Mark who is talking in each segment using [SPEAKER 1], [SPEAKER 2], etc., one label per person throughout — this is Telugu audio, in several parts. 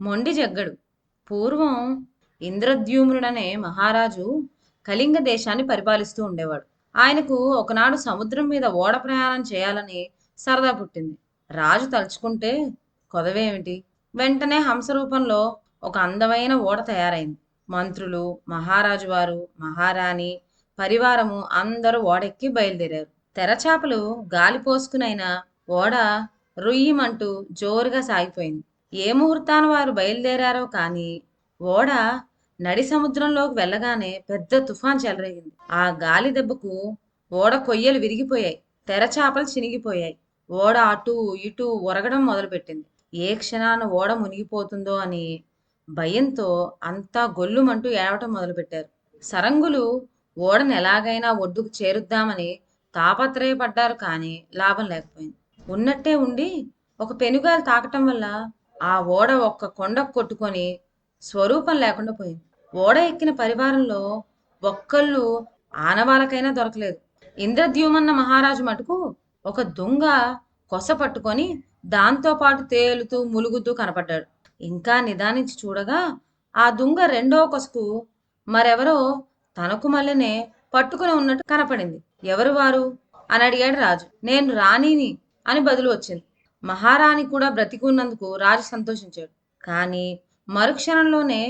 [SPEAKER 1] మొండి జగ్గడు. పూర్వం ఇంద్రద్యుమ్నుడనే మహారాజు కళింగ దేశాన్ని పరిపాలిస్తూ ఉండేవాడు. ఆయనకు ఒకనాడు సముద్రం మీద ఓడ ప్రయాణం చేయాలని సరదా పుట్టింది. రాజు తలుచుకుంటే కొదవేమిటి? వెంటనే హంస రూపంలో ఒక అందమైన ఓడ తయారైంది. మంత్రులు మహారాజు వారు మహారాణి పరివారము అందరూ ఓడెక్కి బయలుదేరారు. తెరచాపలు గాలి పోసుకునైనా ఓడ రుయ్యమంటూ జోరుగా సాగిపోయింది. ఏ ముహూర్తాన వారు బయలుదేరారో కానీ ఓడ నడి సముద్రంలోకి వెళ్ళగానే పెద్ద తుఫాన్ చెలరేగింది. ఆ గాలి దెబ్బకు ఓడ కొయ్యలు విరిగిపోయాయి. తెరచాపలు చినిగిపోయాయి. ఓడ అటు ఇటు ఉరగడం మొదలుపెట్టింది. ఏ క్షణాన ఓడ మునిగిపోతుందో అని భయంతో అంతా గొల్లుమంటూ ఏడవటం మొదలుపెట్టారు. సరంగులు ఓడను ఎలాగైనా ఒడ్డుకు చేరుద్దామని తాపత్రయపడ్డారు కానీ లాభం లేకపోయింది. ఉన్నట్టే ఉండి ఒక పెనుగాలి తాకటం వల్ల ఆ ఓడ ఒక్క కొండ కొట్టుకొని స్వరూపం లేకుండా పోయింది. ఓడ ఎక్కిన పరివారంలో ఒక్కళ్ళు ఆనవాలకైనా దొరకలేదు. ఇంద్రద్యుమన్న మహారాజు మటుకు ఒక దొంగ కొస పట్టుకొని దాంతో పాటు తేలుతూ ములుగుతూ కనపడ్డాడు. ఇంకా నిదానించి చూడగా ఆ దుంగ రెండో కొసకు మరెవరో తనకు మల్లెనే పట్టుకుని ఉన్నట్టు కనపడింది. ఎవరు వారు? అని అడిగాడు రాజు. నేను రాణిని అని బదులు వచ్చింది. మహారాణి కూడా బ్రతికున్నందుకు రాజు సంతోషించాడు. కానీ మరుక్షణంలోనే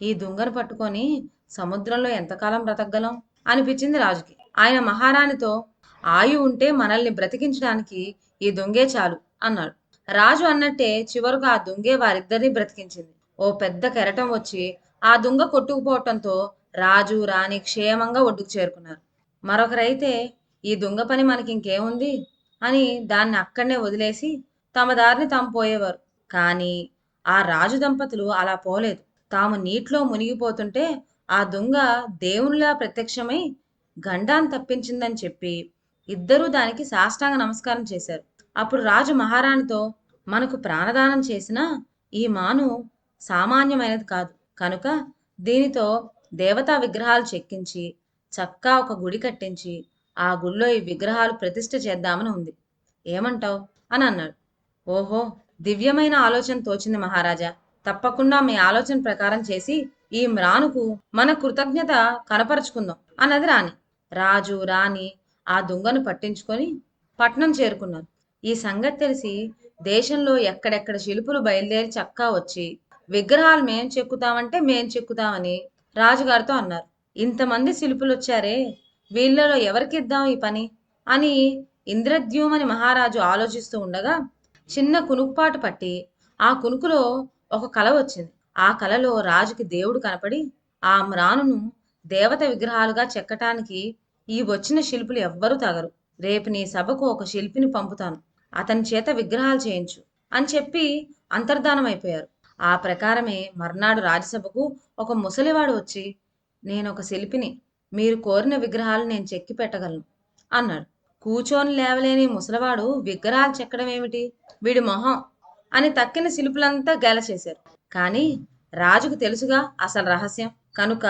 [SPEAKER 1] ఈ దుంగను పట్టుకొని సముద్రంలో ఎంతకాలం బ్రతకగలం? అనిపించింది రాజుకి. ఆయన మహారాణితో ఆయు ఉంటే మనల్ని బ్రతికించడానికి ఈ దొంగే చాలు అన్నాడు. రాజు అన్నట్టే చివరకు ఆ దొంగే వారిద్దరిని బ్రతికించింది. ఓ పెద్ద కెరటం వచ్చి ఆ దొంగ కొట్టుకుపోవటంతో రాజు రాణి క్షేమంగా ఒడ్డుకు చేరుకున్నారు. మరొకరైతే ఈ దొంగ పని మనకి ఇంకేముంది అని దాన్ని అక్కడనే వదిలేసి తమ దారిని తాము పోయేవారు. కానీ ఆ రాజు దంపతులు అలా పోలేదు. తాము నీటిలో మునిగిపోతుంటే ఆ దొంగ దేవునిలా ప్రత్యక్షమై గండాన్ని తప్పించిందని చెప్పి ఇద్దరూ దానికి సాష్టాంగ నమస్కారం చేశారు. అప్పుడు రాజు మహారాణితో మనకు ప్రాణదానం చేసిన ఈ మాను సామాన్యమైనది కాదు. కనుక దీనితో దేవతా విగ్రహాలు చెక్కించి చక్కా ఒక గుడి కట్టించి ఆ గుడిలో ఈ విగ్రహాలు ప్రతిష్ఠ చేద్దామని ఉంది. ఏమంటావు? అని అన్నాడు. ఓహో దివ్యమైన ఆలోచన తోచింది మహారాజా. తప్పకుండా మీ ఆలోచన ప్రకారం చేసి ఈ మ్రానుకు మన కృతజ్ఞత కనపరుచుకుందాం అన్నది రాణి. రాజు రాణి ఆ దుంగను పట్టించుకొని పట్నం చేరుకున్నారు. ఈ సంగతి తెలిసి దేశంలో ఎక్కడెక్కడ శిల్పులు బయలుదేరి చక్కా వచ్చి విగ్రహాలు మేం చెక్కుతామంటే మేం చెక్కుతామని రాజుగారితో అన్నారు. ఇంతమంది శిల్పులు వచ్చారే వీళ్ళలో ఎవరికిద్దాం ఈ పని? అని ఇంద్రద్యుమని మహారాజు ఆలోచిస్తూ ఉండగా చిన్న కునుకుపాటు పట్టి ఆ కునుకులో ఒక కల వచ్చింది. ఆ కలలో రాజుకి దేవుడు కనపడి ఆ మ్రానును దేవత విగ్రహాలుగా చెక్కటానికి ఈ వచ్చిన శిల్పులు ఎవ్వరూ తగరు. రేపు నీ సభకు ఒక శిల్పిని పంపుతాను. అతని చేత విగ్రహాలు చేయించు అని చెప్పి అంతర్ధానమైపోయారు. అయిపోయారు ఆ ప్రకారమే మర్నాడు రాజ్యసభకు ఒక ముసలివాడు వచ్చి నేను ఒక శిల్పిని మీరు కోరిన విగ్రహాలు నేను చెక్కి పెట్టగలను అన్నాడు. కూచోని లేవలేని ముసలివాడు విగ్రహాలు చెక్కడం ఏమిటి? వీడి మొహం అని తక్కిన శిల్పులంతా గేల చేశారు. కానీ రాజుకు తెలుసుగా అసలు రహస్యం. కనుక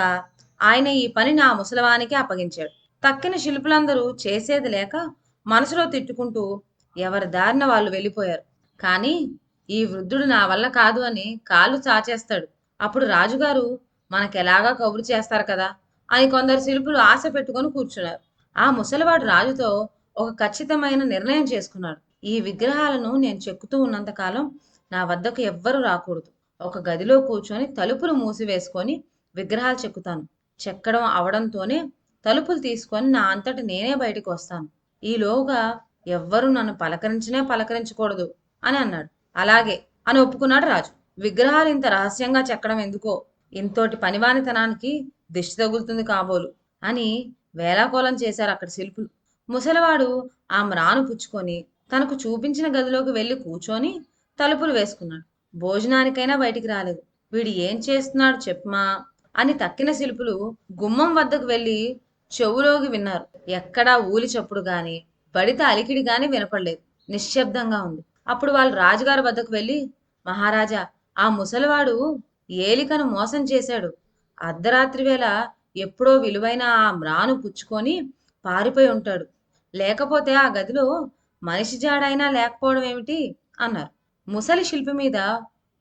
[SPEAKER 1] ఆయన ఈ పని నా ముసలివానికి అప్పగించాడు. తక్కిన శిల్పులందరూ చేసేది లేక మనసులో తిట్టుకుంటూ ఎవరి దారిన వాళ్ళు వెళ్ళిపోయారు. కానీ ఈ వృద్ధుడు నా వల్ల కాదు అని కాళ్ళు చాచేస్తాడు. అప్పుడు రాజుగారు మనకెలాగా కబురు చేస్తారు కదా అని కొందరు శిల్పులు ఆశ పెట్టుకొని కూర్చున్నారు. ఆ ముసలివాడు రాజుతో ఒక ఖచ్చితమైన నిర్ణయం చేసుకున్నాడు. ఈ విగ్రహాలను నేను చెక్కుతూ ఉన్నంతకాలం నా వద్దకు ఎవ్వరూ రాకూడదు. ఒక గదిలో కూర్చొని తలుపులు మూసివేసుకొని విగ్రహాలు చెక్కుతాను. చెక్కడం అవడంతోనే తలుపులు తీసుకొని నా అంతటి నేనే బయటికి వస్తాను. ఈలోగా ఎవ్వరూ నన్ను పలకరించినే పలకరించకూడదు అని అన్నాడు. అలాగే అని ఒప్పుకున్నాడు రాజు. విగ్రహాలు ఇంత రహస్యంగా చెక్కడం ఎందుకో? ఇంతోటి పనివానితనానికి దిష్టి తగులుతుంది కాబోలు అని వేలాకోలం చేశారు అక్కడ శిల్పులు. ముసలివాడు ఆ మ్రాను పుచ్చుకొని తనకు చూపించిన గదిలోకి వెళ్ళి కూర్చొని తలుపులు వేసుకున్నాడు. భోజనానికైనా బయటికి రాలేదు. వీడు ఏం చేస్తున్నాడు చెప్పమా? అని తక్కిన శిల్పులు గుమ్మం వద్దకు వెళ్ళి చెవులోకి విన్నారు. ఎక్కడా ఊలి చప్పుడు గాని బడిత అలికిడి గాని వినపడలేదు. నిశ్శబ్దంగా ఉంది. అప్పుడు వాళ్ళు రాజుగారి వద్దకు వెళ్ళి మహారాజా ఆ ముసలివాడు ఏలికను మోసం చేశాడు. అర్ధరాత్రి వేళ ఎప్పుడో విలువైన ఆ మ్రాను పుచ్చుకొని పారిపోయి ఉంటాడు. లేకపోతే ఆ గదిలో మనిషి జాడైనా లేకపోవడం ఏమిటి? అన్నారు. ముసలి శిల్పి మీద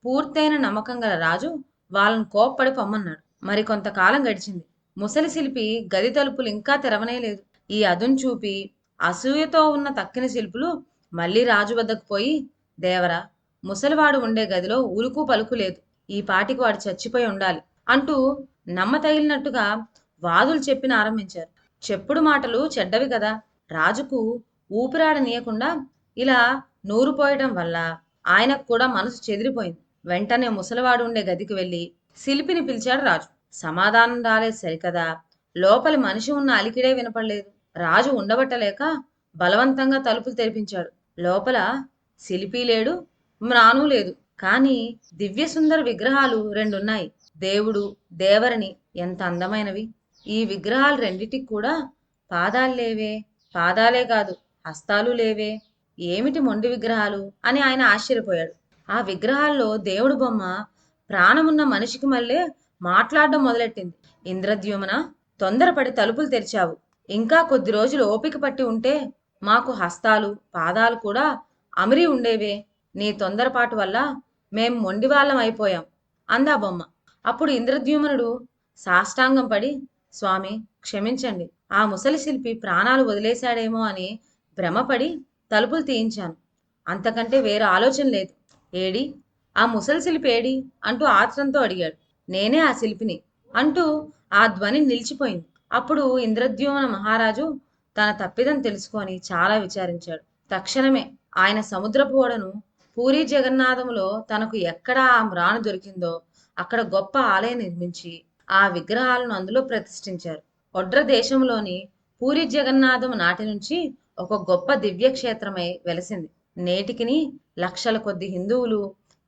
[SPEAKER 1] పూర్తయిన నమ్మకం గల రాజు వాళ్ళను కోప్పడి పొమ్మన్నాడు. మరి కొంతకాలం గడిచింది. ముసలి శిల్పి గది తలుపులు ఇంకా తెరవనే లేదు ఈ అదును చూపి అసూయతో ఉన్న తక్కిన శిల్పులు మళ్ళీ రాజు వద్దకు పోయి దేవరా ముసలివాడు ఉండే గదిలో ఉలుకు పలుకు లేదు. ఈ పాటికి వాడు చచ్చిపోయి ఉండాలి అంటూ నమ్మతగిలినట్టుగా వాదులు చెప్పిన ఆరంభించారు. చెప్పుడు మాటలు చెడ్డవి కదా. రాజుకు ఊపిరాడనీయకుండా ఇలా నూరుపోయటం వల్ల ఆయనకు కూడా మనసు చెదిరిపోయింది. వెంటనే ముసలివాడు ఉండే గదికి వెళ్ళి శిల్పిని పిలిచాడు రాజు. సమాధానం రాలేదు సరికదా. లోపలి మనిషి ఉన్న అలికిడే వినపడలేదు. రాజు ఉండబట్టలేక బలవంతంగా తలుపులు తెరిపించాడు. లోపల శిల్పి లేడు మ్రాను లేదు. కానీ దివ్య సుందర విగ్రహాలు రెండున్నాయి. దేవుడు దేవరిని ఎంత అందమైనవి. ఈ విగ్రహాలు రెండిటికి కూడా పాదాలు లేవే. పాదాలే కాదు హస్తాలు లేవే. ఏమిటి మొండి విగ్రహాలు? అని ఆయన ఆశ్చర్యపోయాడు. ఆ విగ్రహాల్లో దేవుడు బొమ్మ ప్రాణమున్న మనిషికి మళ్ళీ మాట్లాడడం మొదలెట్టింది. ఇంద్రద్యుమన తొందరపడి తలుపులు తెరిచావు. ఇంకా కొద్ది రోజులు ఓపిక పట్టి ఉంటే మాకు హస్తాలు పాదాలు కూడా అమరి ఉండేవే. నీ తొందరపాటు వల్ల మేం మొండివాళ్ళం అయిపోయాం అందా బొమ్మ. అప్పుడు ఇంద్రద్యుమనుడు సాష్టాంగం పడి స్వామి క్షమించండి. ఆ ముసలి శిల్పి ప్రాణాలు వదిలేశాడేమో అని భ్రమపడి తలుపులు తీయించాను. అంతకంటే వేరే ఆలోచన లేదు. ఏడి? ఆ ముసలి శిల్పి ఏడి? అంటూ ఆత్రంతో అడిగాడు. నేనే ఆ శిల్పిని అంటూ ఆ ధ్వని నిలిచిపోయింది. అప్పుడు ఇంద్రద్యుమ్న మహారాజు తన తప్పిదం తెలుసుకొని చాలా విచారించాడు. తక్షణమే ఆయన సముద్రపు ఓడను పూరి జగన్నాథములో తనకు ఎక్కడ ఆ మ్రాను దొరికిందో అక్కడ గొప్ప ఆలయం నిర్మించి ఆ విగ్రహాలను అందులో ప్రతిష్ఠించారు. ఒడ్ర దేశంలోని పూరి జగన్నాథం నాటి నుంచి ఒక గొప్ప దివ్యక్షేత్రమై వెలసింది. నేటికిని లక్షల కొద్ది హిందువులు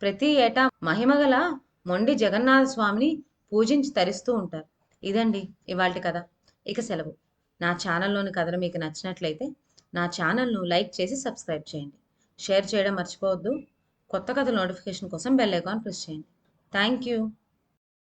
[SPEAKER 1] ప్రతి ఏటా మహిమగల మొండి జగన్నాథ స్వామిని పూజించి తరిస్తూ ఉంటారు. ఇదండి ఇవాల్టి కథ. ఇక సెలవు. నా ఛానల్లోని కథలు మీకు నచ్చినట్లయితే నా ఛానల్ను లైక్ చేసి సబ్స్క్రైబ్ చేయండి. షేర్ చేయడం మర్చిపోవద్దు. కొత్త కథల నోటిఫికేషన్ కోసం బెల్ ఐకాన్ ప్రెస్ చేయండి. Thank you.